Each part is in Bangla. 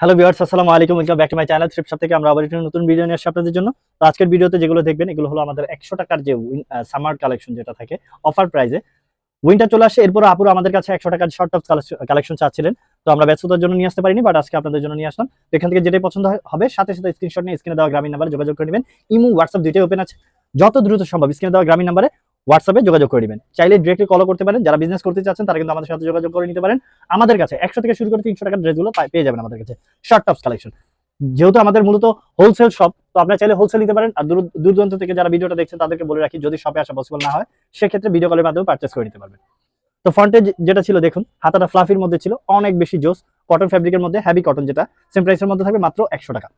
হ্যালো ভিউয়ার্স আসসালামু আলাইকুম। Welcome back to my channel trip থেকে। আমরা আবার একটা নতুন ভিডিও নিয়ে আসছি আপনাদের জন্য। তো আজকের ভিডিওতে যেগুলো দেখবেন, এগুলো হলো আমাদের একশো টাকার যে সামার কালেকশন যেটা থাকে অফার প্রাইসে উইন্টার চলে আসে এরপর আপুরা আমাদের কাছে একশো টাকার শর্ট টপ কালেকশন চাচ্ছিলেন। তো আমরা ব্যস্ততার জন্য নিয়ে আসতে পারিনি বাট আজকে আপনাদের জন্য নিয়ে আসলাম। তো এখান থেকে যেটাই পছন্দ হবে। সাথে সাথে স্ক্রিনশট নিয়ে স্ক্রিনে দেওয়া গ্রামীণ নাম্বারে যোগাযোগ করে নেবেন। ইমো হোয়াটসঅ্যাপ দুইটাই ওপেন আছে। যত দ্রুত সম্ভব স্ক্রিনে দেওয়া গ্রামীণ নাম্বারে হোয়াটসঅ্যাপে যোগাযোগ করে নেবেন। চাইলে ডিরেক্টলি কল করতে পারেন। যারা বিজনেস করতে চাচ্ছেন, তারা কিন্তু আমাদের সাথে যোগাযোগ করে নিতে পারেন। আমাদের কাছে একশো থেকে শুরু করে তিনশো টাকার ড্রেসগুলো পেয়ে যাবেন আমাদের কাছে। শর্ট টপস কালেকশন যেহেতু আমাদের মূলত হোলসেল শপ তো আপনারা চাইলে হোলসেল নিতে পারেন। আর দূর দূর থেকে যারা ভিডিওটা দেখছেন, তাদেরকে বলে রাখি, যদি শপে আসা পসিবল না হয়, সেক্ষেত্রে ভিডিও কলের মাধ্যমে পারচেস করে নিতে পারবেন। তো ফ্রন্টে যেটা ছিল, দেখুন, হাতাটা ফ্লাফির মধ্যে ছিল, অনেক বেশি জোস। কটন ফ্যাব্রিকের মধ্যে হ্যাভি কটন যেটা সেম প্রাইসের মধ্যে থাকবে মাত্র একশো টাকা।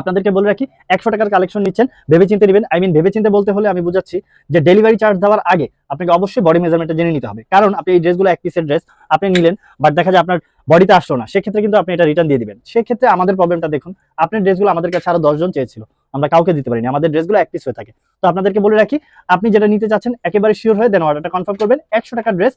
আপনাদেরকে বলে রাখি, একশো টাকার কালেকশন নিচ্ছেন। ভেবে চিন্তে নেবেন আই মিন ভেবে চিন্তে বলতে হলে আমি বুঝাচ্ছি যে ডেলিভারি চার্জ দেওয়ার আগে আপনাকে অবশ্যই বডি মেজারমেন্টটা জেনে নিতে হবে। কারণ আপনি এই ড্রেসগুলো এক পিসের ড্রেস আপনি নিলেন বাট দেখা যায় আপনার বডিতে আসলো না। সেক্ষেত্রে কিন্তু আপনি এটা রিটার্ন দিয়ে দিবেন। সেক্ষেত্রে আমাদের প্রবলেমটা দেখুন, আপনার ড্রেসগুলো আমাদের কাছে আরও দশজন চেয়েছিল। আমরা কাউকে দিতে পারিনি, আমাদের ড্রেসগুলো এক পিস হয়ে থাকে। তো আপনাদেরকে বলে রাখি, আপনি যেটা নিতে চাচ্ছেন, একেবারে শিওর হয়ে দেন অর্ডারটা কনফার্ম করবেন। একশো টাকার ড্রেস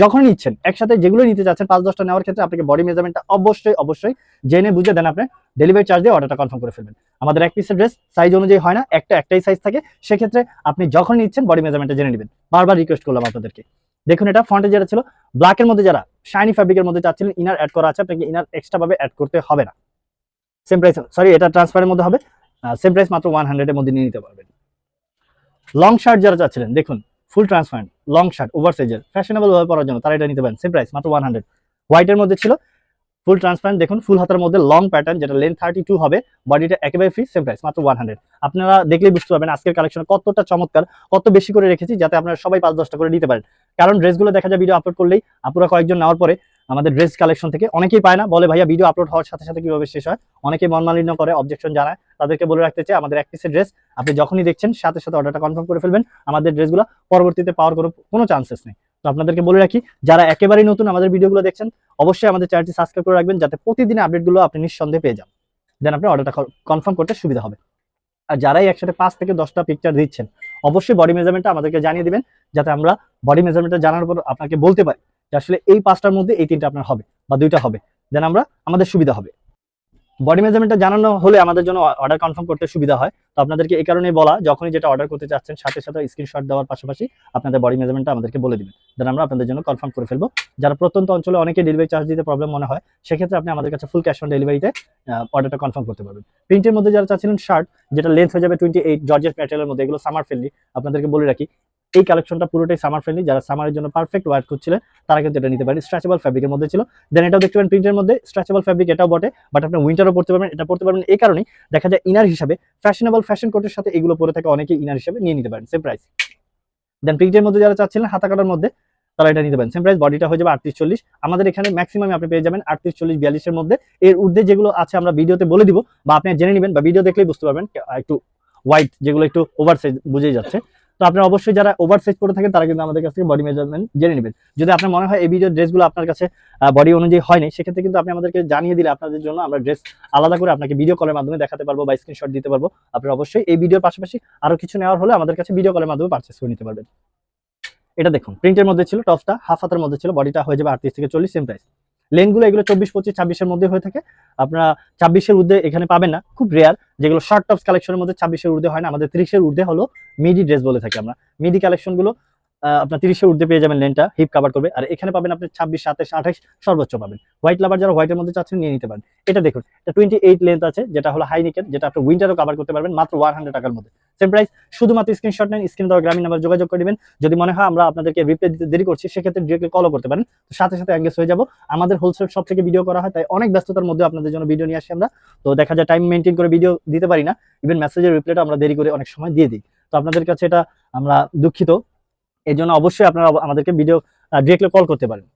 যখন নিচ্ছেন, একসাথে যেগুলো নিতে চাচ্ছেন, পাঁচ দশটা নেওয়ার ক্ষেত্রে আপনাকে বডি মেজারমেন্টটা অবশ্যই অবশ্যই জেনে বুঝে দেন আপনি ডেলিভারি চার্জ দিয়ে অর্ডারটা কনফার্ম করে ফেলবেন। আমাদের এক পিসের ড্রেস সাইজ অনুযায়ী হয় না, একটা, একটাই সাইজ থাকে, সেক্ষেত্রে আপনি যখন নিচ্ছেন বডি মেজারমেন্টটা জেনে নেবেন। বারবার রিকোয়েস্ট করলাম আপনাদেরকে। দেখুন এটা ফ্রন্টে যেটা ছিল ব্ল্যাকের মধ্যে যারা শাইনি ফ্যাব্রিকের মধ্যে চাচ্ছিলেন ইনার অ্যাড করা আছে, আপনাকে ইনার এক্সট্রা ভাবে অ্যাড করতে হবে না। সেম প্রাইস সরি এটা ট্রান্সফারের মধ্যে হবে সেম প্রাইস মাত্র ওয়ান হান্ড্রেডের মধ্যে নিয়ে নিতে পারবেন। লং শার্ট যারা চাচ্ছিলেন, দেখুন full transparent, long shirt over সাইজের ফ্যাশনেবল ভাবে পরার জন্য তারা এটা নিতে পারেন, সেম প্রাইস, মাত্র ওয়ান হান্ড্রেড হোয়াইটের মধ্যে ছিল, ফুল ট্রান্সপারেন্ট, দেখুন, ফুল হাতের মধ্যে লং প্যাটার্ন যেটা লেন থার্টি টু হবে বডিটা একেবারে ফ্রি সেম প্রাইস মাত্র ওয়ান হান্ড্রেড আপনারা দেখলেই বুঝতে পারবেন আজকের কালেকশন কতটা চমৎকার, কত বেশি করে রেখেছি, যাতে আপনারা সবাই পাঁচ দশটা করে নিতে পারেন। কারণ ড্রেসগুলো দেখা যায় ভিডিও আপলোড করলেই আপনারা কয়েকজন নেওয়ার পরে আমাদের ড্রেস কালেকশন থেকে অনেকেই পায় না। বলে, ভাইয়া ভিডিও আপলোড হওয়ার সাথে সাথে কীভাবে শেষ হয়? অনেকেই মনমালিন্য করে অবজেকশন জানায়। তাদেরকে বলে রাখতে চাই, আমাদের এক পিসের ড্রেস আপনি যখনই দেখছেন, সাথে সাথে অর্ডারটা কনফার্ম করে ফেলবেন। আমাদের ড্রেসগুলো পরবর্তীতে পাওয়ার কোনো কোনো চান্সেস নেই। তো আপনাদেরকে বলে রাখি, যারা একেবারেই নতুন আমাদের ভিডিওগুলো দেখছেন, অবশ্যই আমাদের চ্যানেলটি সাবস্ক্রাইব করে রাখবেন, যাতে প্রতিদিন আপডেটগুলো আপনি নিঃসন্দেহে পেয়ে যান। দেন আপনি অর্ডারটা কনফার্ম করতে সুবিধা হবে। আর যারাই একসাথে পাঁচ থেকে দশটা পিকচার দিচ্ছেন, অবশ্যই বডি মেজারমেন্টটা আমাদেরকে জানিয়ে দিবেন, যাতে আমরা বডি মেজারমেন্টটা জানার পর আপনাকে বলতে পারি। যে আসলে এই পাঁচটার মধ্যে এই তিনটা আপনার হবে বা দুইটা হবে। দেন আমরা, আমাদের সুবিধা হবে। বডি মেজারমেন্টটা জানানো হলে আমাদের জন্য অর্ডার কনফার্ম করতে সুবিধা হয়। তো আপনাদেরকে এই কারণেই বলা, যখনই যেটা অর্ডার করতে চাচ্ছেন, সাথে সাথে স্ক্রিনশট দেওয়ার পাশাপাশি আপনাদের বডি মেজারমেন্টটা আমাদেরকে বলে দিবেন। দেন আমরা আপনাদের জন্য কনফার্ম করে ফেলব। যারা প্রত্যন্ত অঞ্চলে অনেকে ডেলিভারি চার্জ দিতে প্রবলেম মনে হয়, সেক্ষেত্রে আপনি আমাদের কাছে ফুল ক্যাশ অন ডেলিভারিতে অর্ডারটা কনফার্ম করতে পারবেন। প্রিন্টের মধ্যে যারা চাচ্ছিলেন শার্ট যেটা লেন্থ হয়ে যাবে টোয়েন্টি এইট জর্জেস ম্যাটেরিয়ালের মধ্যে, এগুলো সামার ফ্রেন্ডলি আপনাদেরকে বলে রাখি এই কালেকশনটা পুরোটাই সামার ফ্রেন্ডলি যারা সামারের জন্য পারফেক্ট ওয়ার করছিলেন তারা কিন্তু এটা নিতে পারেন। স্ট্রেচেবল ফ্যাব্রিকের মধ্যে ছিল। দেন এটাও দেখতে পারেন প্রিন্টের মধ্যে স্ট্রেচেবল ফ্যাব্রিক এটাও বটে বাট আপনি উইন্টারও পড়তে পারবেন, এটা পড়তে পারবেন এই কারণেই দেখা যায় ইনার হিসাবে ফ্যাশনেবল ফ্যাশন কোটের সাথে এগুলো পরে থাকে অনেকে ইনার হিসাবে নিয়ে নিতে পারেন সেম প্রাইস দেন প্রিন্টের মধ্যে যারা চাচ্ছিলেন হাতা কাটার মধ্যে, তারা এটা নিতে পারেন সেম প্রাইস বডিটা হয়ে যাবে আটত্রিশ চল্লিশ। আমাদের এখানে ম্যাক্সিমাম আপনি পেয়ে যাবেন আটত্রিশ চল্লিশ বিয়াল্লিশের মধ্যে। এর ঊর্ধ্বে যেগুলো আছে আমরা ভিডিওতে বলে দিব, বা আপনি জেনে নেবেন, বা ভিডিও দেখলেই বুঝতে পারবেন, একটু হোয়াইট যেগুলো একটু ওভার সাইজ বুঝেই যাচ্ছে। তো আপনারা অবশ্যই যারা ওভার সাইজ করে থাকেন, তারা কিন্তু আমাদের কাছ থেকে বডি মেজারমেন্ট জেনে নেবেন। যদি আপনার মনে হয় এই ভিডিও ড্রেসগুলো আপনার কাছে বডি অনুযায়ী হয়নি, সেক্ষেত্রে কিন্তু আপনি আমাদেরকে জানিয়ে দিলে আপনাদের জন্য আমরা ড্রেস আলাদা করে আপনাকে ভিডিও কলের মাধ্যমে দেখাতে পারব বা স্ক্রিনশট দিতে পারব। আপনারা অবশ্যই এই ভিডিওর পাশাপাশি আরও কিছু নেওয়ার হলে আমাদের কাছে ভিডিও কলের মাধ্যমে পারচেস করে নিতে পারবেন। এটা দেখুন প্রিন্টের মধ্যে ছিল টপটা হাফ হাতের মধ্যে ছিল বডিটা হয়ে যাবে আটত্রিশ থেকে চল্লিশ সেম প্রাইস লেনগুলো এগুলো চব্বিশ, পঁচিশ, ছাব্বিশের মধ্যে হয়ে থাকে। আপনারা ছাব্বিশের ঊর্ধ্বে এখানে পাবেন না, খুব রেয়ার যেগুলো শর্ট টপস কালেকশনের মধ্যে ছাব্বিশের ঊর্ধ্বে হয় না। আমাদের ত্রিশের ঊর্ধ্বে হলো মিডি ড্রেস বলে থাকি আমরা। মিডি কালেকশনগুলো আপনার তিরিশের ঊর্ধ্বে পেয়ে যাবেন লেনটা হিপ কাভার করবে। আর এখানে পাবেন আপনি ছাব্বিশ, সাতাশ, আঠাশ সর্বোচ্চ পাবেন। হোয়াইট লাভার যারা হোয়াইটের মধ্যে চাচ্ছেন নিয়ে নিতে পারেন। এটা দেখুন, এটা টোয়েন্টি এইট লেন্থ আছে, যেটা হলো হাই যেটা আপনি উইন্টারও কাভার করতে পারবেন, মাত্র ওয়ান হান্ড্রেড টাকার মধ্যে। সেম প্রাইস শুধুমাত্র স্ক্রিনশট নেন স্ক্রিন দেওয়া গ্রামীণ নাম্বার যোগাযোগ করে দিবেন যদি মনে হয় আমরা আপনাদেরকে রিপ্লাই দিতে দেরি করছি, সেক্ষেত্রে ডিরেক্টলি কলও করতে পারেন। সাথে সাথে এঙ্গেজ হয়ে যাব। আমাদের হোলসেল সব থেকে ভিডিও করা হয়, তাই অনেক ব্যস্ততার মধ্যে আপনাদের জন্য ভিডিও নিয়ে আসি আমরা। তো দেখা যায় টাইম মেনটেন করে ভিডিও দিতে পারি না। ইভেন মেসেজের রিপ্লাইটা আমরা দেরি করে অনেক সময় দিয়ে দিই। তো আপনাদের কাছে এটা আমরা দুঃখিত। এই জন্য অবশ্যই আপনারা আমাদেরকে ভিডিও ডিরেক্টলি কল করতে পারেন।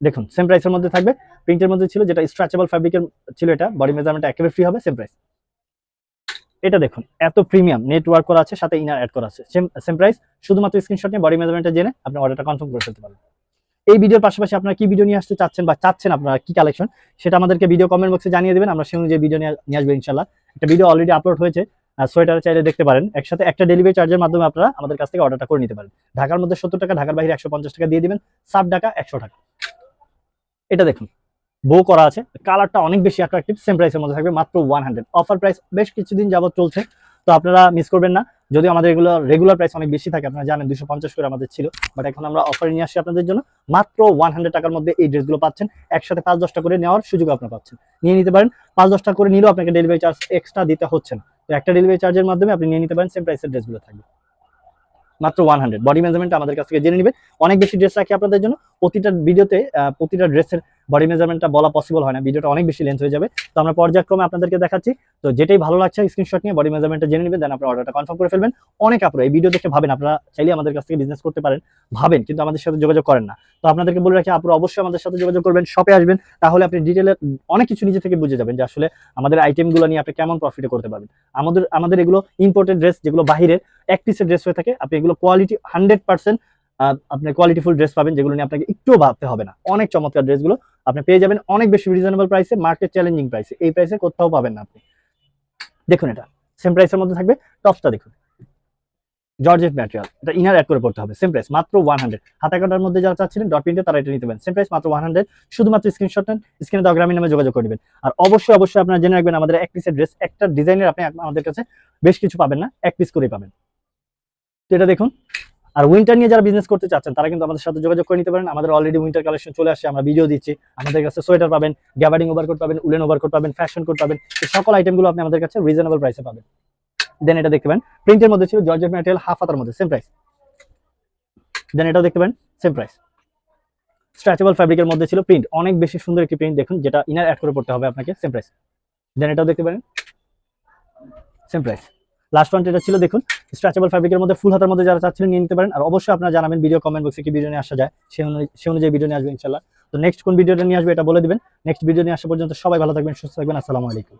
দেখুন সেম প্রাইসের মধ্যে থাকবে। প্রিন্টের মধ্যে ছিল যেটা স্ট্রেচেবল ফ্যাব্রিকের ছিল এটা বডি মেজারমেন্ট একেবারে ফ্রি হবে সেম প্রাইস এটা দেখুন, এত প্রিমিয়াম নেটওয়ার্ক করা আছে, সাথে ইনার অ্যাড করা আছে। সেম সেম প্রাইস শুধুমাত্র স্ক্রিনশট নিয়ে বডি মেজারমেন্টটা জেনে আপনি অর্ডারটা কনফার্ম করে ফেলতে পারবেন। এই ভিডিওর পাশাপাশি আপনারা কি ভিডিও নিয়ে আসতে চাচ্ছেন বা চাচ্ছেন আপনারা কি কালেকশন সেটা আমাদেরকে ভিডিও কমেন্ট বক্সে জানিয়ে দেবেন। আমরা সেই অনুযায়ী ভিডিও নিয়ে আসব ইনশাল্লাহ একটা ভিডিও অলরেডি আপলোড হয়েছে সোয়েটার চাইলে দেখতে পারেন। একসাথে একটা ডেলিভারি চার্জের মাধ্যমে আপনারা আমাদের কাছ থেকে অর্ডারটা করে নিতে পারেন। ঢাকার মধ্যে সত্তর টাকা, ঢাকার বাইরে একশো পঞ্চাশ টাকা দিয়ে দিবেন। সাত টাকা একশো টাকা। এটা দেখুন বো করা আছে। কালারটা অনেক বেশি অ্যাট্রাকটিভ সেম প্রাইসের মধ্যে থাকবে, মাত্র ওয়ান হান্ড্রেড অফার প্রাইস বেশ কিছুদিন যাবত চলছে, তো আপনারা মিস করবেন না। যদি আমাদের এগুলো রেগুলার প্রাইস অনেক বেশি থাকে, আপনারা জানেন দুশো পঞ্চাশ করে আমাদের ছিল বাট এখন আমরা অফার নিয়ে আসি আপনাদের জন্য। মাত্র ওয়ান হান্ড্রেড টাকার মধ্যে এই ড্রেসগুলো পাচ্ছেন, একসাথে পাঁচ দশটা করে নেওয়ার সুযোগ আপনারা পাচ্ছেন। নিয়ে নিতে পারেন, পাঁচ দশটা করে নিলেও আপনাকে ডেলিভারি চার্জ এক্সট্রা দিতে হচ্ছে না। তো একটা ডেলিভারি চার্জের মাধ্যমে আপনি নিয়ে নিতে পারেন সেম প্রাইসের ড্রেসগুলো থাকবে। মাত্র ওয়ান হান্ড্রেড বডি মেজারমেন্ট আমাদের কাছ থেকে জেনে নেবেন। অনেক বেশি ড্রেস রাখি আপনাদের জন্য। প্রতিটা ভিডিওতে প্রতিটা ড্রেসের বডি মেজারমেন্টটা বলা পসিবল হয় না, ভিডিওটা অনেক বেশি লেন্থ হয়ে যাবে। তো আমরা পর্যায়ক্রমে আপনাদেরকে দেখাচ্ছি। তো যেটাই ভালো লাগছে স্ক্রিনশট নিয়ে বডি মেজারমেন্টটা জেনে নেবেন দেন আপনার অর্ডারটা কনফার্ম করে ফেলবেন। অনেক আপনারা এই ভিডিও দেখে ভাবেন, আপনারা চাইলে আমাদের কাছ থেকে বিজনেস করতে পারেন। ভাবেন, কিন্তু আমাদের সাথে যোগাযোগ করেন না। তো আপনাদেরকে বলে রাখি আপনারা অবশ্যই আমাদের সাথে যোগাযোগ করবেন শপে আসবেন, তাহলে আপনি ডিটেলে অনেক কিছু নিজে থেকে বুঝে যাবেন যে আসলে আমাদের আইটেমগুলো নিয়ে আপনি কেমন প্রফিটে করতে পারবেন। আমাদের আমাদের এগুলো ইম্পোর্টেড ড্রেস যেগুলো বাহিরের, এক পিসের ড্রেস হয়ে থাকে, আপনি এগুলো কোয়ালিটি হান্ড্রেড পার্সেন্ট আপনি কোয়ালিটিফুল ড্রেস পাবেন, যেগুলো নিয়ে আপনাকে একটুও ভাবতে হবে না। অনেক চমৎকার ড্রেসগুলো আপনি পেয়ে যাবেন অনেক বেশি রিজনেবল প্রাইসে মার্কেট চ্যালেঞ্জিং প্রাইসে এই প্রাইসে কোথাও পাবেন না আপনি। দেখুন এটা সেম প্রাইসের মধ্যে থাকবে টপসটা দেখুন। জর্জেট ম্যাটেরিয়াল এটা ইনার অ্যাড করে পড়তে হবে সেম প্রাইস মাত্র ওয়ান হান্ড্রেড হাতা কাটার মধ্যে যারা চাচ্ছিলেন ডট প্রিন্টে তারা এটা নিতে পারেন। সেম প্রাইস মাত্র ওয়ান হান্ড্রেড শুধুমাত্র স্ক্রিনশট নেন স্ক্রিনে দেওয়া গ্রামীণ নামে যোগাযোগ করবেন আর অবশ্যই অবশ্যই আপনারা জেনে রাখবেন, আমাদের এক পিসের ড্রেস একটা ডিজাইনের আপনি আমাদের কাছে বেশ কিছু পাবেন না, এক পিস করেই পাবেন। তো এটা দেখুন আর উইন্টার নিয়ে যারা বিজনেস করতে চাচ্ছেন, তারা কিন্তু আমাদের সাথে যোগাযোগ করে নিতে পারেন। আমাদের অলরেডি উইন্টার কালেকশন চলে আসছে, আমরা ভিডিও দিচ্ছি। আমাদের কাছে সোয়েটার পাবেন গ্যাবার্ডিং ওভারকোট পাবেন, উলেন ওভার ওভারকোট পাবেন ফ্যাশন কোট পাবেন, এই সকল আইটেমগুলো আপনি আমাদের কাছে রিজনেবল প্রাইসে পাবেন। দেন এটা দেখতে পারেন প্রিন্টের মধ্যে ছিল জর্জেট ম্যাটেরিয়াল হাফ হাতার মধ্যে সেম প্রাইস দেন এটাও দেখতে পারেন সেম প্রাইস স্ট্রেচেবল ফ্যাব্রিকের মধ্যে ছিল প্রিন্ট অনেক বেশি সুন্দর একটি প্রিন্ট দেখুন, যেটা ইনার অ্যাড করে পড়তে হবে আপনাকে সেম প্রাইস দেন এটাও দেখতে পারেন সেম প্রাইস লাস্ট ওয়ান এটা ছিল, দেখুন স্ট্রেচেবল ফ্যাব্রিকের মধ্যে ফুল হাতের মধ্যে যারা চাচ্ছিলেন নিয়ে নিতে পারেন। আর অবশ্যই আপনারা জানাবেন ভিডিও কমেন্ট বক্সে কি ভিডিও নিয়ে আসা যায়। সে অনুযায়ী সে অনুযায়ী ভিডিও নিয়ে আসবে, ইনশাল্লাহ। তো নেক্সট কোন ভিডিওটা নিয়ে আসবে, এটা বলে দেবেন। নেক্সট ভিডিও নিয়ে আসা পর্যন্ত সবাই ভালো থাকবেন, সুস্থ থাকবেন। আসসালামু আলাইকুম।